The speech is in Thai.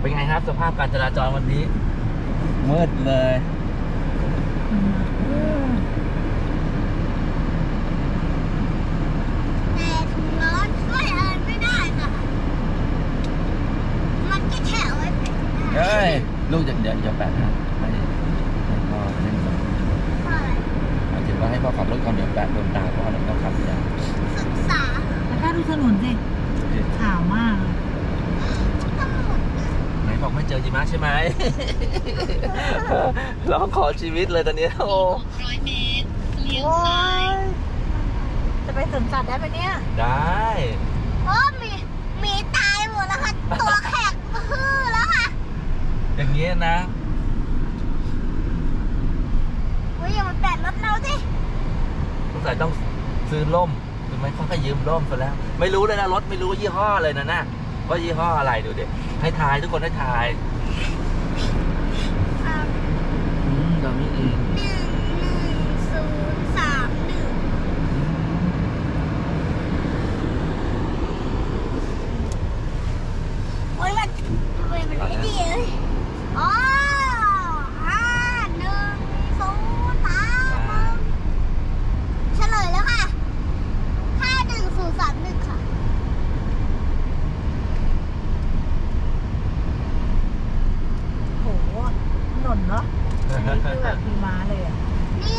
เป็นไงครับสภาพการจราจรวันนี้ มืดเลย แต่ถุงร้อนช่วยอะไรไม่ได้ค่ะ มันก็แค่เอาไว้เป็นเฮ้ย ลูกจะเดี๋ยวจะแปะนะให้ให้พ่อเล่นก่อนเพราะอะไรหมายถึงว่าให้พ่อขับรถก่อนเดี๋ยวแปะโดนตาพ่อแล้วก็ขับไม่ได้ศึกษาแล้วก็ดูถนนสิขาวมากเลย ทั้งหมด ไหนบอกไม่ เจอจิมะใช่ไหม ร้องขอชีวิตเลยตอนนี้โอ้ร้อยเมตรเลี้ยวโอ้ซ้ายยจะไปสวนสัตว์ได้ไหมเนี่ย ได้ โอ้หมีหมีตายหมดแล้วค่ะ ตัวแข็งฮือแล้วค่ะอย่างนี้นะเฮ้ยอย่ามาแปะรถเราสิสงสัยต้องซื้อร่มหรือไม่เขาก็ยืมร่มไปแล้ว ไม่รู้เลยนะรถไม่รู้ยี่ห้อเลยนะนะว่ายี่ห้ออะไรดูเด็ ให้ทายทุกคนให้ทาย นเนาะอันนี้คือแบบมีม้าเลยอะ นี่